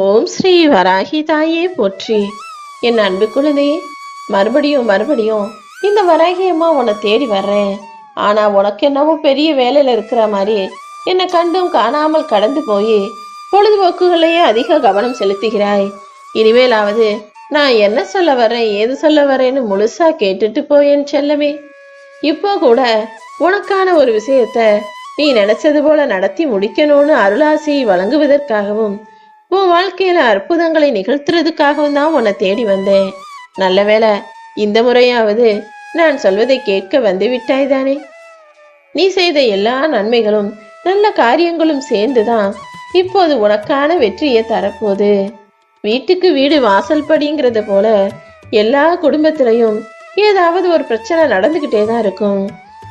ஓம் ஸ்ரீ வராகி தாயே போற்றி. என் அன்பு குழந்தையே மறுபடியும் மறுபடியும் இந்த வராகி அம்மா உன்னை தேடி வர்றேன். ஆனா உனக்கு என்னவோ பெரிய வேலையில இருக்கிற மாதிரி என்னை கண்டும் காணாமல் கடந்து போய் பொழுதுபோக்குகளையே அதிக கவனம் செலுத்துகிறாய். இனிமேலாவது நான் என்ன சொல்ல வரேன் ஏது சொல்ல வரேன்னு முழுசா கேட்டுட்டு போயேன் செல்லமே. இப்போ கூட உனக்கான ஒரு விஷயத்த நீ நினைச்சது போல நடத்தி முடிக்கணும்னு அருளாசியை வழங்குவதற்காகவும் உன் வாழ்க்கையில அற்புதங்களை நிகழ்த்துறதுக்காகவும் தான் உன்னை தேடி வந்தேன். நல்லவேளை இந்த முறையாவது நான் சொல்வதை கேட்க வந்து விட்டாய் தானே? நீ செய்த எல்லா நன்மைகளும் நல்ல காரியங்களும் சேர்ந்துதான் இப்போது உனக்கான வெற்றியை தரப்போகுது. வீட்டுக்கு வீடு வாசல் படிங்கிறத போல எல்லா குடும்பத்திலையும் ஏதாவது ஒரு பிரச்சனை நடந்துகிட்டே தான் இருக்கும்.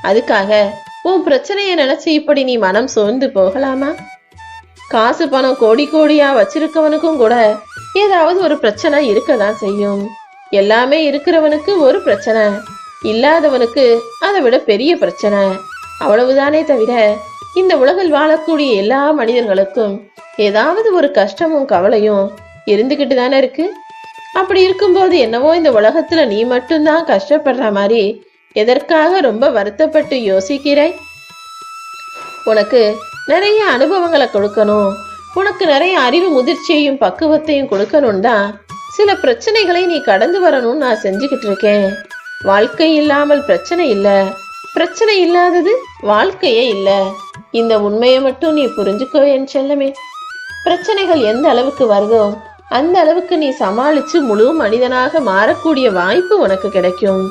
அதுக்காக உன் பிரச்சனையை நினைச்சு இப்படி நீ மனம் சோர்ந்து போகலாமா? காசு பணம் கோடி கோடியா வச்சிருக்கவனுக்கும் கூட ஏதாவது ஒரு பிரச்சனை இருக்கதான் செய்யும். எல்லாமே இருக்கிறவனுக்கு ஒரு பிரச்சனை. இல்லாதவனுக்கு அதை விட பெரிய பிரச்சனை. அவ்வளவுதானே தவிர இந்த உலகில் வாழக்கூடிய எல்லா மனிதர்களுக்கும் ஏதாவது ஒரு கஷ்டமும் கவலையும் இருந்துகிட்டு தானே இருக்கு? அப்படி இருக்கும்போது என்னவோ இந்த உலகத்துல நீ மட்டும்தான் கஷ்டப்படுற மாதிரி எதற்காக ரொம்ப வருத்தப்பட்டு யோசிக்கிறாய் உனக்கு நிறைய அனுபவங்களை கொடுக்கணும். உனக்கு நிறைய அறிவு முதிர்ச்சியையும் பக்குவத்தையும் கொடுக்கணும் தான் சில பிரச்சனைகளை நீ கடந்து வரணும்னு நான் செஞ்சுக்கிட்டு இருக்கேன். வாழ்க்கை இல்லாமல் பிரச்சனை இல்லை. பிரச்சனை இல்லாதது வாழ்க்கையே இல்ல. இந்த உண்மையை மட்டும் நீ புரிஞ்சுக்கோ என் செல்லமே. பிரச்சனைகள் எந்த அளவுக்கு வருதோ அந்த அளவுக்கு நீ சமாளிச்சு முழு மனிதனாக மாறக்கூடிய வாய்ப்பு உனக்கு கிடைக்கும்.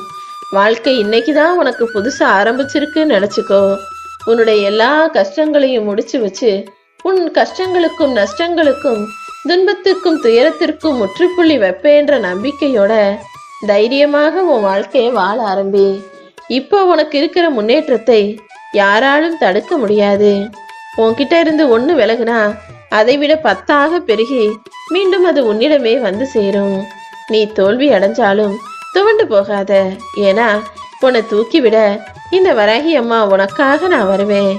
வாழ்க்கை இன்னைக்கு தான் உனக்கு புதுசா ஆரம்பிச்சிருக்குன்னு நினைச்சுக்கோ. உன்னுடைய எல்லா கஷ்டங்களையும் முடிச்சு வச்சு உன் கஷ்டங்களுக்கும் நஷ்டங்களுக்கும் துன்பத்திற்கும் துயரத்திற்கும் முற்றுப்புள்ளி வைப்பேன்ற நம்பிக்கையோட தைரியமாக உன் வாழ்க்கையை வாழ ஆரம்பி. இப்போ உனக்கு இருக்கிற முன்னேற்றத்தை யாராலும் தடுக்க முடியாது. உன்கிட்ட இருந்து ஒண்ணு விலகுனா அதை விட பத்தாக பெருகி மீண்டும் அது உன்னிடமே வந்து சேரும். நீ தோல்வி அடைஞ்சாலும் துவண்டு போகாத. ஏன்னா உன்னை தூக்கிவிட இந்த வராகி அம்மா உனக்காக நான் வருவேன்.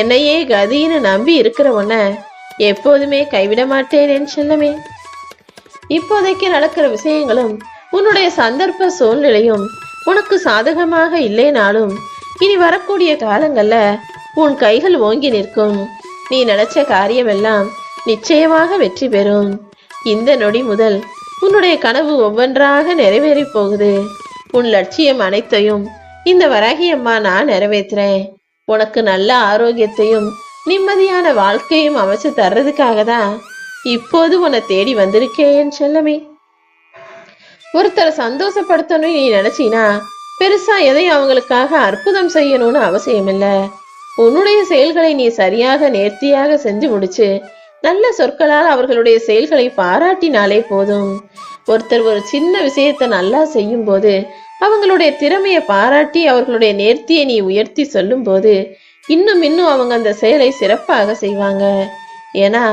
என்னையே கதின்னு நம்பி இருக்கிற உன்னை எப்போதுமே கைவிட மாட்டேன் என் செல்லமே. இப்போதைக்கு நடக்கிற விஷயங்களும் உன்னுடைய சந்தர்ப்ப சூழ்நிலையும் உனக்கு சாதகமாக இல்லைனாலும் இனி வரக்கூடிய காலங்கள்ல உன் கைகள் ஓங்கி நிற்கும். நீ நினைச்ச காரியமெல்லாம் நிச்சயமாக வெற்றி பெறும். இந்த நொடி முதல் உன்னுடைய கனவு ஒவ்வொன்றாக நிறைவேறி போகுது. உன் லட்சியம் அனைத்தையும் இந்த வராகி அம்மா நான் நிறைவேற்றுறேன். உனக்கு நல்ல ஆரோக்கியத்தையும் நிம்மதியான வாழ்க்கையும் அமைச்சு தர்றதுக்காக தான் இப்போது உன்னை தேடி வந்திருக்கேன் செல்லமே. ஒருத்தரை சந்தோஷப்படுத்தணும் நீ நினைச்சினா பெருசா எதையும் அவங்களுக்காக அற்புதம் செய்யணும்னு அவசியம் இல்ல உன்னுடைய செயல்களை நீ சரியாக நேர்த்தியாக செஞ்சு முடிச்சு நல்ல சொற்களால் அவர்களுடைய செயல்களை பாராட்டினாலே போதும். ஒருத்தர் ஒரு சின்ன விஷயத்தை நல்லா செய்யும் போது அவங்களுடைய திறமையை பாராட்டி அவர்களுடைய நேர்த்தியை நீ உயர்த்தி சொல்லும்போது இன்னும் இன்னும் அவங்க அந்த செயலை சிறப்பாக செய்வாங்க. ஏன்னா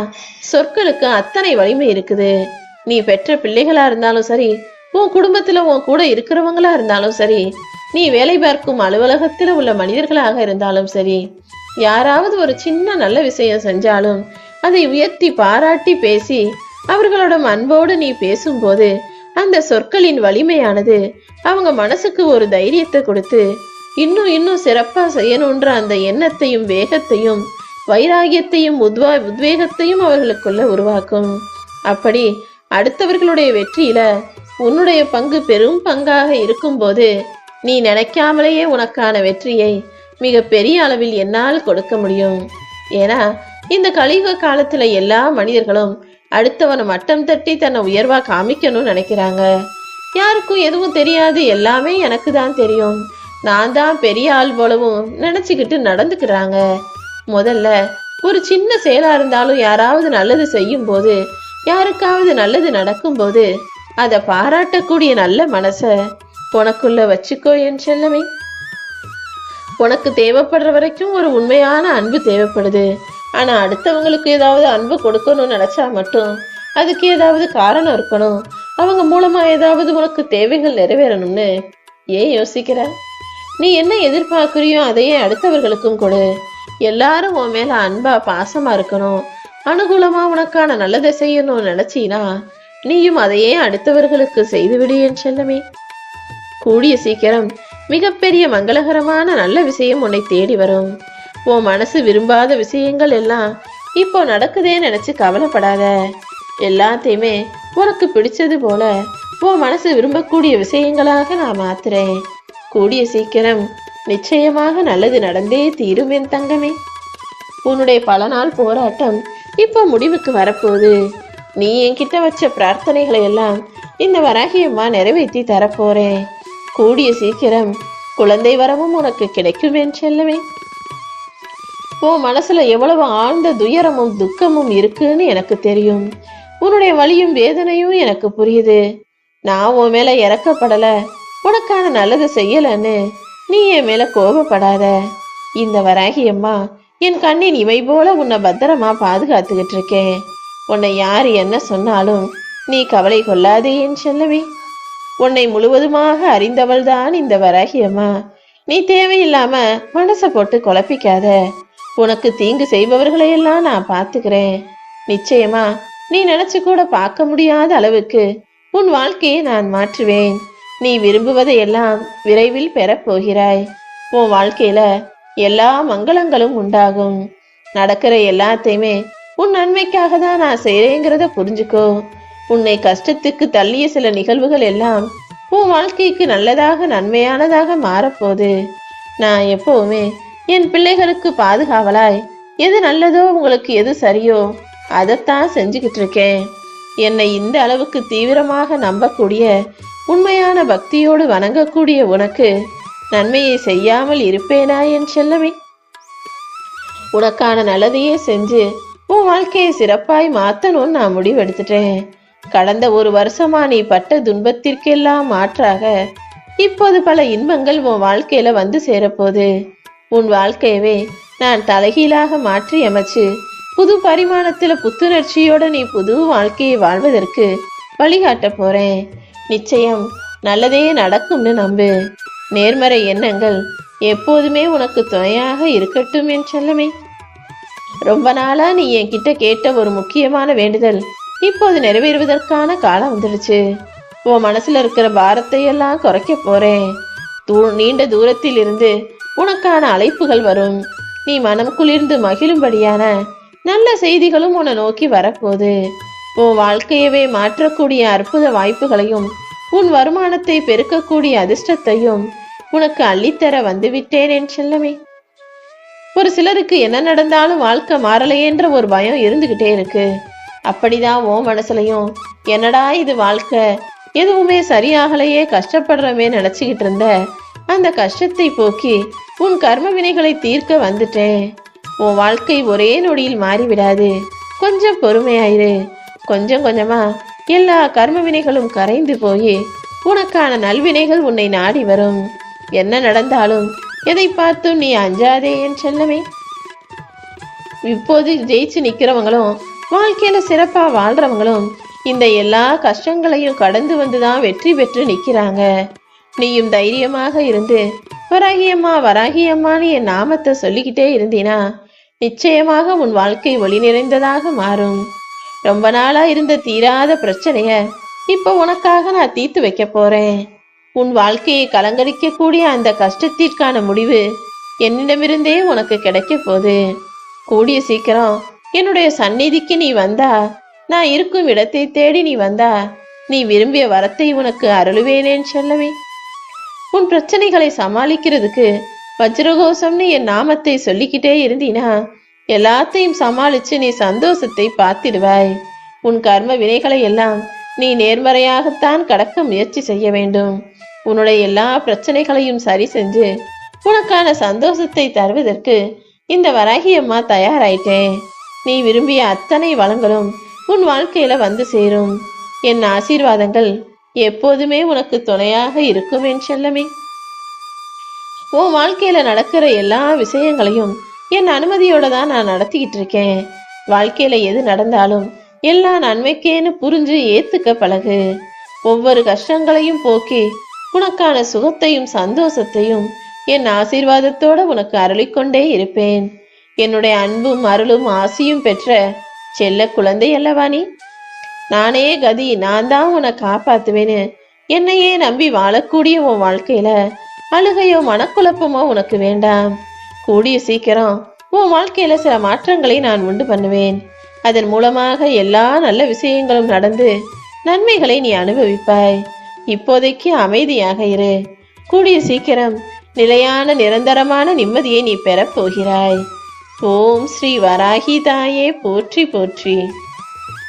சொற்களுக்கு அத்தனை வலிமை இருக்குது. நீ பெற்ற பிள்ளைகளா இருந்தாலும் சரி உன் குடும்பத்துல உன் கூட இருக்கிறவங்களா இருந்தாலும் சரி நீ வேலை பார்க்கும் அலுவலகத்தில் உள்ள மனிதர்களாக இருந்தாலும் சரி யாராவது ஒரு சின்ன நல்ல விஷயம் செஞ்சாலும் அதை உயர்த்தி பாராட்டி பேசி அவர்களோட அன்போடு நீ பேசும்போது அந்த சொற்களின் வலிமையானது அவங்க மனசுக்கு ஒரு தைரியத்தை கொடுத்து இன்னும் இன்னும் சிறப்பா செய்யணுன்ற அந்த எண்ணத்தையும் வேகத்தையும் வைராகியத்தையும் உத்வா உத்வேகத்தையும் அவர்களுக்குள்ள உருவாக்கும். அப்படி அடுத்தவர்களுடைய வெற்றியில உன்னுடைய பங்கு பெரும் பங்காக இருக்கும்போது நீ நினைக்காமலேயே உனக்கான வெற்றியை மிக பெரிய அளவில் என்னால் கொடுக்க முடியும். ஏன்னா இந்த கலியுக காலத்துல எல்லா மனிதர்களும் அடுத்தவனை மட்டம் தட்டி தன்னை உயர்வா காமிக்கணும்னு நினைக்கிறாங்க. யாருக்கும் எதுவும் தெரியாது. எல்லாமே எனக்கு தான் தெரியும். நான் தான் பெரிய ஆள் போலவும் நினைச்சுக்கிட்டு நடந்துக்கிறாங்க. முதல்ல ஒரு சின்ன செயலா இருந்தாலும் யாராவது நல்லது செய்யும் போது யாருக்காவது நல்லது நடக்கும்போது அதை பாராட்டக்கூடிய நல்ல மனச உனக்குள்ள வச்சுக்கோ என் செல்லமே. உனக்கு தேவைப்படுற வரைக்கும் ஒரு உண்மையான அன்பு தேவைப்படுது. ஆனா அடுத்தவங்களுக்கு ஏதாவது அன்பு கொடுக்கணும்னு நினைச்சா மட்டும் அதுக்கு ஏதாவது காரணம் இருக்கணும். அவங்க மூலமா ஏதாவது உனக்கு தேவைகள் நிறைவேறணும்னு ஏன் யோசிக்கிற? நீ என்ன எதிர்பார்க்குறியோ அதையே அடுத்தவர்களுக்கும் கொடு. எல்லாரும் உன் மேல அன்பா பாசமா இருக்கணும். அனுகூலமா உனக்கான நல்லதை செய்யணும்னு நினச்சினா நீயும் அதையே அடுத்தவர்களுக்கு செய்துவிடு என் செல்லமே. கூடிய சீக்கிரம் மிகப்பெரிய மங்களகரமான நல்ல விஷயம் உன்னை தேடி வரும். உன் மனசு விரும்பாத விஷயங்கள் எல்லாம் இப்போ நடக்குதே நினைச்சு கவலைப்படாத. எல்லாத்தையுமே உனக்கு பிடிச்சது போல உன் மனசு விரும்பக்கூடிய விஷயங்களாக நான் மாத்துறேன். கூடிய சீக்கிரம் நிச்சயமாக நல்லது நடந்தே தீரும் என் தங்கமே. உன்னுடைய பல நாள் போராட்டம் இப்போ முடிவுக்கு வரப்போகுது. நீ என்கிட்ட வச்ச பிரார்த்தனைகளை எல்லாம் இந்த வராகியம்மா நிறைவேற்றி தரப்போறேன். கூடிய சீக்கிரம் குழந்தை வரமும் உனக்கு கிடைக்கும் என் செல்லவே உன் மனசுல எவ்வளவு ஆழ்ந்த துயரமும் துக்கமும் இருக்குன்னு எனக்கு தெரியும். உன்னுடைய வழியும் வேதனையும் எனக்கு புரியுது. நான் உன் மேல இறக்கப்படல. உனக்கான நல்லது செய்யலன்னு நீ என் மேல கோபப்படாத. இந்த வராகி அம்மா என் கண்ணின் இமை போல உன்னை பத்திரமா பாதுகாத்துக்கிட்டு இருக்கேன். உன்னை யார் என்ன சொன்னாலும் நீ கவலை கொள்ளாதே என் செல்லவே உன்னை முழுவதுமாக அறிந்தவள்தான் இந்த வராகி அம்மா. நீ தேவையில்லாம மனசை போட்டு குழப்பிக்காத. உனக்கு தீங்கு செய்பவர்களையெல்லாம் நான் பார்த்துக்கிறேன். நிச்சயமா நீ நினைச்சு கூட பார்க்க முடியாத அளவுக்கு உன் வாழ்க்கையை நான் மாற்றுவேன். நீ விரும்புவதையெல்லாம் விரைவில் பெறப்போகிறாய். உன் வாழ்க்கையில எல்லா மங்களங்களும் உண்டாகும். நடக்கிற எல்லாத்தையுமே உன் நன்மைக்காக தான் நான் செய்றேங்கிறத புரிஞ்சுக்கோ. உன்னை கஷ்டத்துக்கு தள்ளிய சில நிகழ்வுகள் எல்லாம் உன் வாழ்க்கைக்கு நல்லதாக நன்மையானதாக மாறப்போகுது. நான் எப்பவுமே என் பிள்ளைகளுக்கு பாதுகாவலாய். எது நல்லதோ உங்களுக்கு எது சரியோ அதைத்தான் செஞ்சுக்கிட்டு இருக்கேன். என்னை இந்த அளவுக்கு தீவிரமாக நம்பக்கூடிய உண்மையான பக்தியோடு வணங்கக்கூடிய உனக்கு நன்மையை செய்யாமல் இருப்பேனா என் செல்லமே? உனக்கான நல்லதையே செஞ்சு உன் வாழ்க்கையை சிறப்பாய் மாத்தணும்னு நான் முடிவெடுத்துட்டேன். கடந்த ஒரு வருஷமா நீ பட்ட துன்பத்திற்கெல்லாம் மாற்றாக இப்போது பல இன்பங்கள் உன் வாழ்க்கையில வந்து சேரப்போகுது. உன் வாழ்க்கையவே நான் தலைகீழாக மாற்றி அமைச்சு புது பரிமாணத்துல புத்துணர்ச்சியோட நீ புது வாழ்க்கையை வாழ்வதற்கு வழிகாட்ட போறேன். நிச்சயம் நல்லதே நடக்கும்னு நம்பு. நேர்மறை எண்ணங்கள் எப்போதுமே உனக்கு துணையாக இருக்கட்டும் என் செல்லமே. ரொம்ப நாளா நீ என்கிட்ட கேட்ட ஒரு முக்கியமான வேண்டுதல் இப்போது நிறைவேறுவதற்கான காலம் வந்துடுச்சு. உன் மனசுல இருக்கிற பாரத்தை எல்லாம் குறைக்க போறேன். தூ நீண்ட தூரத்தில் இருந்து உனக்கான அழைப்புகள் வரும். நீ மனம் குளிர்ந்து மகிழும்படியான நல்ல செய்திகளும் உன்னை நோக்கி வரப்போகுது. உன் வாழ்க்கையவே மாற்றக்கூடிய அற்புத வாய்ப்புகளையும் உன் வருமானத்தை பெருக்கக்கூடிய அதிர்ஷ்டத்தையும் உனக்கு அள்ளித்தர வந்துவிட்டேன் என் செல்லமே. ஒரு சிலருக்கு என்ன நடந்தாலும் வாழ்க்கை மாறலையேன்ற ஒரு பயம் இருந்துகிட்டே இருக்கு. அப்படிதான் ஓ மனசுலையும் என்னடா இது வாழ்க்கை? எதுவுமே சரியாகலையே கஷ்டப்படுறமே நினச்சிக்கிட்டு இருந்த அந்த கஷ்டத்தை போக்கி உன் கர்ம வினைகளை தீர்க்க வந்துட்டேன். உன் வாழ்க்கை ஒரே நொடியில் மாறிவிடாது. கொஞ்சம் பொறுமையாயிரு. கொஞ்சம் கொஞ்சமா எல்லா கர்ம வினைகளும் கரைந்து போய் உனக்கான நல்வினைகள் உன்னை நாடி வரும். என்ன நடந்தாலும் எதை பார்த்தும் நீ அஞ்சாதே என் செல்லமே. இப்போது ஜெயிச்சு நிக்கிறவங்களும் வாழ்க்கையில சிறப்பா வாழ்றவங்களும் இந்த எல்லா கஷ்டங்களையும் கடந்து வந்துதான் வெற்றி பெற்று நிக்கிறாங்க. நீயும் தைரியமாக இருந்து வராகியம்மா வராகியம்மான்னு என் நாமத்தை சொல்லிக்கிட்டே இருந்தினா நிச்சயமாக உன் வாழ்க்கை ஒளி நிறைந்ததாக மாறும். ரொம்ப நாளா இருந்த தீராத பிரச்சனைய இப்போ உனக்காக நான் தீர்த்து வைக்க போறேன். உன் வாழ்க்கையை கலங்கடிக்கக்கூடிய அந்த கஷ்டத்திற்கான முடிவு என்னிடமிருந்தே உனக்கு கிடைக்க போகுது. கூடிய சீக்கிரம் என்னுடைய சந்நிதிக்கு நீ வந்தா நான் இருக்கும் இடத்தை தேடி நீ வந்தா நீ விரும்பிய வரத்தை உனக்கு அருளுவேனேன்னு சொல்லவே உன் பிரச்சனைகளை சமாளிக்கிறதுக்கு வஜ்ரகோசம்னு என் நாமத்தை சொல்லிக்கிட்டே இருந்தீனா எல்லாத்தையும் சமாளிச்சு நீ சந்தோஷத்தை பார்த்திடுவாய். உன் கர்ம வினைகளை எல்லாம் நீ நேர்மறையாகத்தான் கடக்க முயற்சி செய்ய வேண்டும். உன்னுடைய எல்லா பிரச்சனைகளையும் சரி செஞ்சு உனக்கான சந்தோஷத்தை தருவதற்கு இந்த வராகி அம்மா தயாராயிட்டேன் நீ விரும்பிய அத்தனை வளங்களும் உன் வாழ்க்கையில வந்து சேரும். என் ஆசீர்வாதங்கள் எப்போதுமே உனக்கு துணையாக இருக்கும் என் செல்லமே. உன் வாழ்க்கையில நடக்கிற எல்லா விஷயங்களையும் என் அனுமதியோட தான் நான் நடத்திக்கிட்டு இருக்கேன். வாழ்க்கையில எது நடந்தாலும் எல்லா நன்மைக்கேன்னு புரிஞ்சு ஏத்துக்க பழகு. ஒவ்வொரு கஷ்டங்களையும் போக்கி உனக்கான சுகத்தையும் சந்தோஷத்தையும் என் ஆசீர்வாதத்தோட உனக்கு அருளிக்கொண்டே இருப்பேன். என்னுடைய அன்பும் அருளும் ஆசியும் பெற்ற செல்ல குழந்தை அல்லவா நீ? நானே கதி நான் தான் உன்னை காப்பாத்துவேன்னு என்னையே நம்பி வாழக்கூடிய உன் வாழ்க்கையில அழுகையோ மனக்குழப்பமோ உனக்கு வேண்டாம். கூடிய சீக்கிரம் உன் வாழ்க்கையில சில மாற்றங்களை நான் உண்டு பண்ணுவேன். அதன் மூலமாக எல்லா நல்ல விஷயங்களும் நடந்து நன்மைகளை நீ அனுபவிப்பாய். இப்போதைக்கு அமைதியாக இரு. கூடிய சீக்கிரம் நிலையான நிரந்தரமான நிம்மதியை நீ பெறப் போகிறாய் ஓம் ஸ்ரீ வராகி தாயே போற்றி போற்றி.